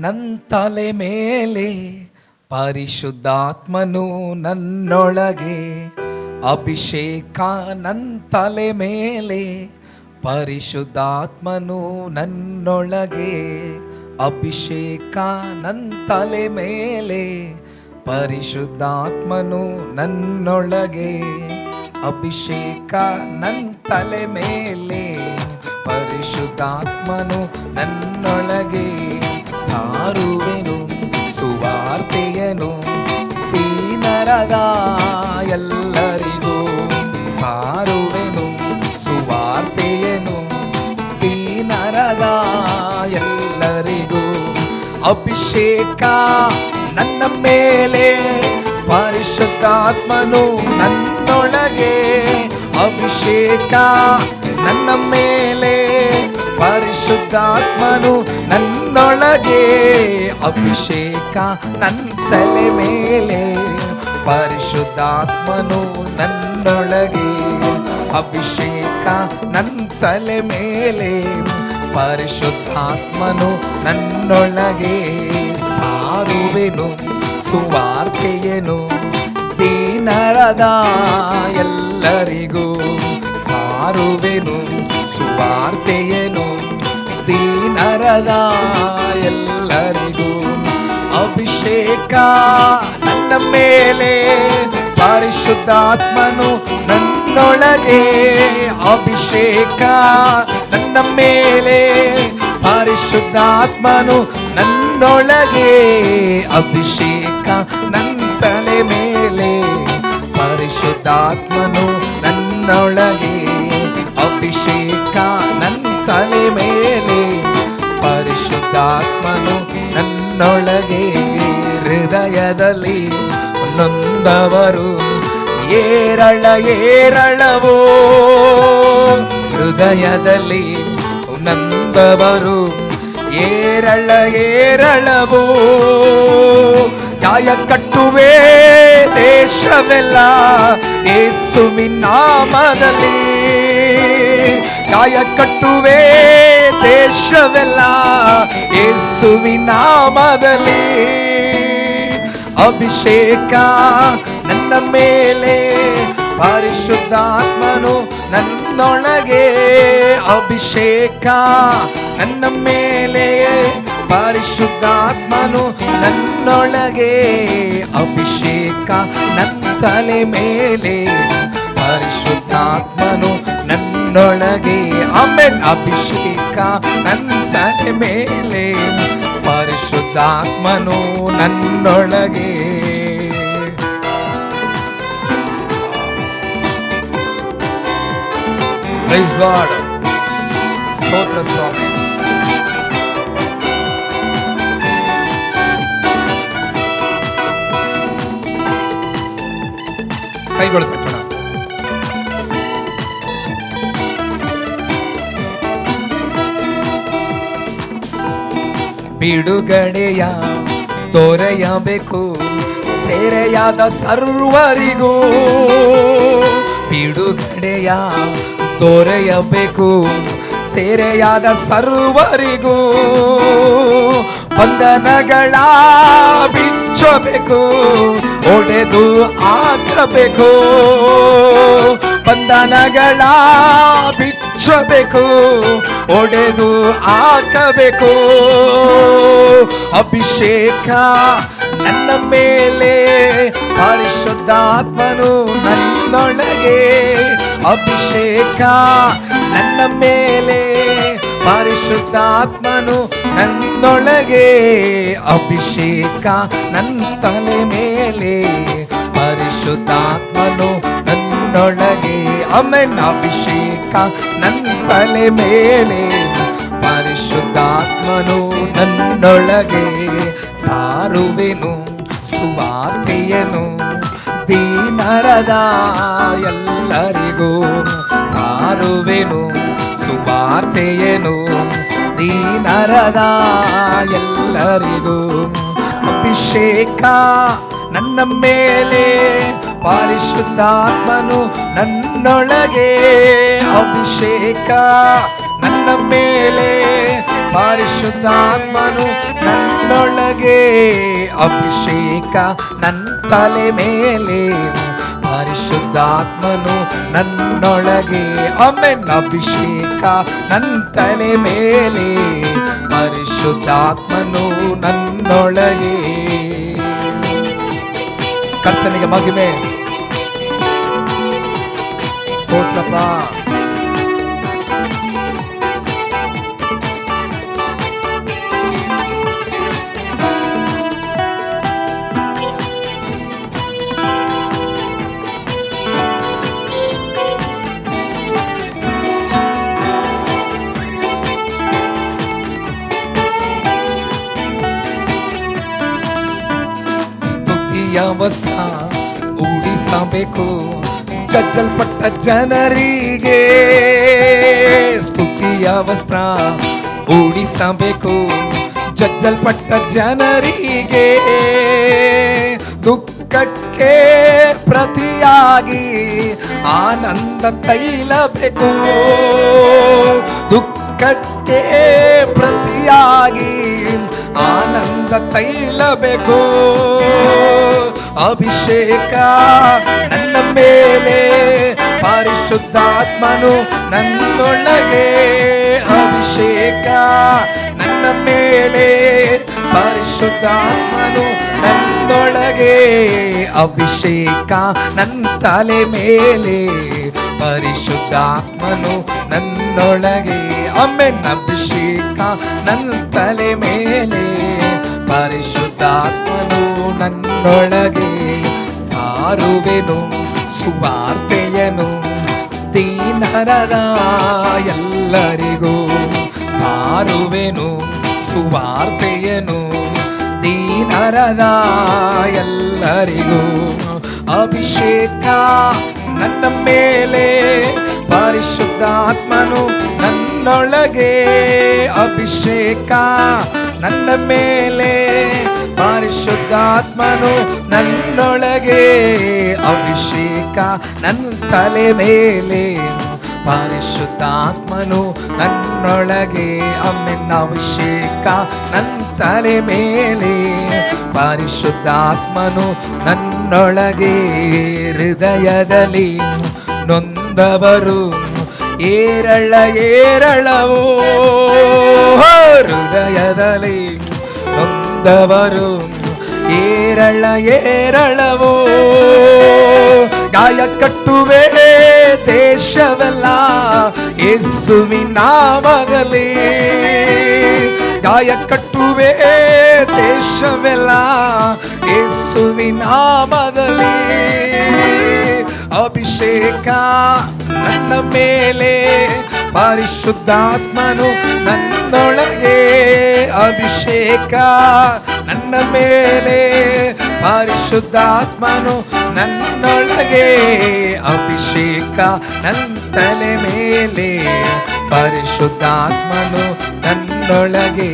ನನ್ ತಲೆ ಮೇಲೆ ಪರಿಶುದ್ಧಾತ್ಮನು ನನ್ನೊಳಗೆ, ಅಭಿಷೇಕ ನನ್ನ ತಲೆ ಮೇಲೆ ಪರಿಶುದ್ಧಾತ್ಮನು ನನ್ನೊಳಗೆ, ಅಭಿಷೇಕ ನನ್ನ ತಲೆ ಮೇಲೆ ಪರಿಶುದ್ಧಾತ್ಮನು ನನ್ನೊಳಗೆ, ಅಭಿಷೇಕ ನನ್ನ ತಲೆ ಮೇಲೆ ಪರಿಶುದ್ಧಾತ್ಮನು ದೀನರದ ಎಲ್ಲರಿಗೂ ಸಾರುವೆನು, ಸುವಾರ್ತೆಯನು? ದೀನರದ ಎಲ್ಲರಿಗೂ ಅಭಿಷೇಕ, ನನ್ನ ಮೇಲೆ ಪರಿಶುದ್ಧಾತ್ಮನು ನನ್ನೊಳಗೆ ಅಭಿಷೇಕ, ನನ್ನ ಮೇಲೆ ಪರಿಶುದ್ಧಾತ್ಮನು ನನ್ನೊಳಗೆ ಅಭಿಷೇಕ, ನನ್ನ ತಲೆ ಮೇಲೆ ಪರಿಶುದ್ಧಾತ್ಮನು ನನ್ನೊಳಗೆ. ಅಭಿಷೇಕ ನನ್ನ ತಲೆ ಮೇಲೆ. ಪರಿಶುದ್ಧಾತ್ಮನು ನನ್ನೊಳಗೆ. ಸಾರುವೆನು, ಸುವಾರ್ತೆಯನು, ದೀನರದ ಎಲ್ಲರಿಗೂ. ಸಾರುವೆನು, ಸುವಾರ್ತೆಯನು, ದೀನರದ ಎಲ್ಲರಿಗೂ. ಅಭಿಷೇಕ ನನ್ನ ಮೇಲೆ ಪರಿಶುದ್ಧಾತ್ಮನು ನನ್ನೊಳಗೆ ಅಭಿಷೇಕ. ನನ್ನ ಮೇಲೆ ಪರಿಶುದ್ಧಾತ್ಮನು ನನ್ನೊಳಗೆ ಅಭಿಷೇಕ. ನನ್ನ ತಲೆ ಮೇಲೆ ಪರಿಶುದ್ಧಾತ್ಮನು ನನ್ನೊಳಗೆ ಅಭಿಷೇಕ. ನನ್ನ ತಲೆ ಮೇಲೆ ಪರಿಶುದ್ಧಾತ್ಮನು ಹೃದಯದಲ್ಲಿ ನೊಂದವರು ಏರಳ ಏರಳವೋ? ಹೃದಯದಲ್ಲಿ ನಂದವರು ಏರಳ ಏರಳವೋ? ಗಾಯ ಕಟ್ಟುವೆ ದೇಶವೆಲ್ಲ ಏಸುವಿನಾಮದಲ್ಲಿ ಗಾಯ ಕಟ್ಟುವೆ ದೇಶವೆಲ್ಲ ಏಸುವಿನಾಮದಲ್ಲಿ ನಾಮದಲ್ಲಿ. ಅಭಿಷೇಕ. ನನ್ನ ಮೇಲೆ ಪರಿಶುದ್ಧಾತ್ಮನು ನನ್ನೊಳಗೆ ಅಭಿಷೇಕ. ನನ್ನ ಮೇಲೆ ಪರಿಶುದ್ಧಾತ್ಮನು ನನ್ನೊಳಗೆ ಅಭಿಷೇಕ. ನನ್ನ ತಲೆ ಮೇಲೆ ಪರಿಶುದ್ಧಾತ್ಮನು ನನ್ನೊಳಗೆ. ಆಮೇಲೆ ಅಭಿಷೇಕ. ನನ್ನ ತಲೆ ಮೇಲೆ ಪರಿಶುದ್ಧಾತ್ಮನು ನನ್ನೊಳಗೆ. ಸ್ತೋತ್ರ ಸ್ವಾಮಿ. ಕೈಗಳು ಬಿಡುಗಡೆಯ ತೋರೆಯಬೇಕು. ಸೇರೆಯಾದ ಸರ್ವರಿಗೂ ಬಿಡುಗಡೆಯ ತೋರೆಯಬೇಕು. ಸೇರೆಯಾದ ಸರ್ವರಿಗೂ ಬಂಧನಗಳ ಬಿಚ್ಚಬೇಕು. ಒಡೆದು ಹಾಕಬೇಕು. ಬಂಧನಗಳ ಬಿಚ್ಚಬೇಕು. ಒಡೆದು ಹಾಕಬೇಕು. ಅಭಿಷೇಕ ನನ್ನ ಮೇಲೆ, ಪರಿಶುದ್ಧಾತ್ಮನು ನನ್ನೊಳಗೆ. ಅಭಿಷೇಕ ನನ್ನ ಮೇಲೆ, ಪರಿಶುದ್ಧಾತ್ಮನು ನನ್ನೊಳಗೆ. ಅಭಿಷೇಕ ನನ್ನ ತಲೆ ಮೇಲೆ, ಪರಿಶುದ್ಧಾತ್ಮನು ನನ್ನೊಳಗೆ. ಅಮೆನ್ ಅಭಿಷೇಕ ನನ್ನ ತಲೆ ಮೇಲೆ. ಪರಿಶುದ್ಧಾತ್ಮನು ನನ್ನೊಳಗೆ ಸಾರುವೆನು, ಸುವಾರ್ತೆಯನು. ದೀನರದ ಎಲ್ಲರಿಗೂ ಸಾರುವೆನು, ಸುವಾರ್ತೆಯನು. ದೀನರದ ಎಲ್ಲರಿಗೂ ಅಭಿಷೇಕ ನನ್ನ ಮೇಲೆ. ಪರಿಶುದ್ಧಾತ್ಮನು ನನ್ನೊಳಗೆ ಅಭಿಷೇಕ. ನನ್ನ ಮೇಲೆ ಪರಿಶುದ್ಧಾತ್ಮನು ನನ್ನೊಳಗೆ ಅಭಿಷೇಕ. ನನ್ನ ತಲೆ ಮೇಲೆ ಪರಿಶುದ್ಧಾತ್ಮನು ನನ್ನೊಳಗೆ ಅಮೆನ್ ಅಭಿಷೇಕ. ನನ್ನ ತಲೆ ಮೇಲೆ ಪರಿಶುದ್ಧಾತ್ಮನು ನನ್ನೊಳಗೆ ಕರ್ತನಿಗೆ ಮಹಿಮೆ ಸ್ತೋತ್ರಪ್ಪ ಸ್ತುತಿಯ ಉಡಿಸಬೇಕು ಚಚ್ಚಲ್ಪಟ್ಟ ಜನರಿಗೆ ಸ್ತುತಿಯ ವಸ್ತ್ರ ಓಡಿಸಬೇಕು ಚಚ್ಚಲ್ಪಟ್ಟ ಜನರಿಗೆ ದುಃಖಕ್ಕೆ ಪ್ರತಿಯಾಗಿ ಆನಂದ ತೈಲಬೇಕು. ದುಃಖಕ್ಕೆ ಪ್ರತಿಯಾಗಿ ಆನಂದ ತೈಲ ಬೇಕು ಅಭಿಷೇಕ. ನನ್ನ ಮೇಲೆ ಪರಿಶುದ್ಧಾತ್ಮನು ನನ್ನೊಳಗೆ ಅಭಿಷೇಕ. ನನ್ನ ಮೇಲೆ ಪರಿಶುದ್ಧಾತ್ಮನು ನನ್ನೊಳಗೆ ಅಭಿಷೇಕ. ನನ್ನ ತಲೆ ಮೇಲೆ ಪರಿಶುದ್ಧಾತ್ಮನು ನನ್ನೊಳಗೆ ಅಮ್ಮೆನ್ ಅಭಿಷೇಕ. ನನ್ನ ತಲೆ ಮೇಲೆ ಪರಿಶುದ್ಧಾತ್ಮನು ನನ್ನೊಳಗೆ ಸಾರುವೆನು, ಸುವಾರ್ತೆಯನು ದೀನರದ ಎಲ್ಲರಿಗೂ ಸಾರುವೆನು, ಸುವಾರ್ತೆಯನು ದೀನರದ ಎಲ್ಲರಿಗೂ ಅಭಿಷೇಕ ನನ್ನ ಮೇಲೆ, ಪರಿಶುದ್ಧಾತ್ಮನು ನನ್ನೊಳಗೆ ಅಭಿಷೇಕ ನನ್ನ ಮೇಲೆ. ಪರಿಶುದ್ಧಾತ್ಮನು ನನ್ನೊಳಗೆ ಅಭಿಷೇಕ, ನನ್ನ ತಲೆ ಮೇಲೆ. ಪರಿಶುದ್ಧಾತ್ಮನು ನನ್ನೊಳಗೆ ಅಮ್ಮಿನ ಅಭಿಷೇಕ, ನನ್ನ ತಲೆ ಮೇಲೆ. ಪರಿಶುದ್ಧಾತ್ಮನು ನನ್ನೊಳಗೆ ಹೃದಯದಲ್ಲಿ ನೊಂದವರು, ಏರಳ ಏರಳವೋ. ಹೃದಯದಲ್ಲಿ ನೊಂದವರು. ಏರಳ, ಏರಳವೋ? ಗಾಯ ಕಟ್ಟುವೆ ದೇಶವೆಲ್ಲ ಯೇಸುವಿನ ನಾಮದಲ್ಲಿ. ಗಾಯ ಕಟ್ಟುವೆ ದೇಶವೆಲ್ಲ ಯೇಸುವಿನ ನಾಮದಲ್ಲಿ. ಅಭಿಷೇಕ ನನ್ನ ಮೇಲೆ, ಪರಿಶುದ್ಧಾತ್ಮನು ನನ್ನೊಳಗೆ. ಅಭಿಷೇಕ ನನ್ನ ಮೇಲೆ ಪರಿಶುದ್ಧಾತ್ಮನು ನನ್ನೊಳಗೆ ಅಭಿಷೇಕ ನನ್ನ ತಲೆ ಮೇಲೆ ಪರಿಶುದ್ಧಾತ್ಮನು ನನ್ನೊಳಗೆ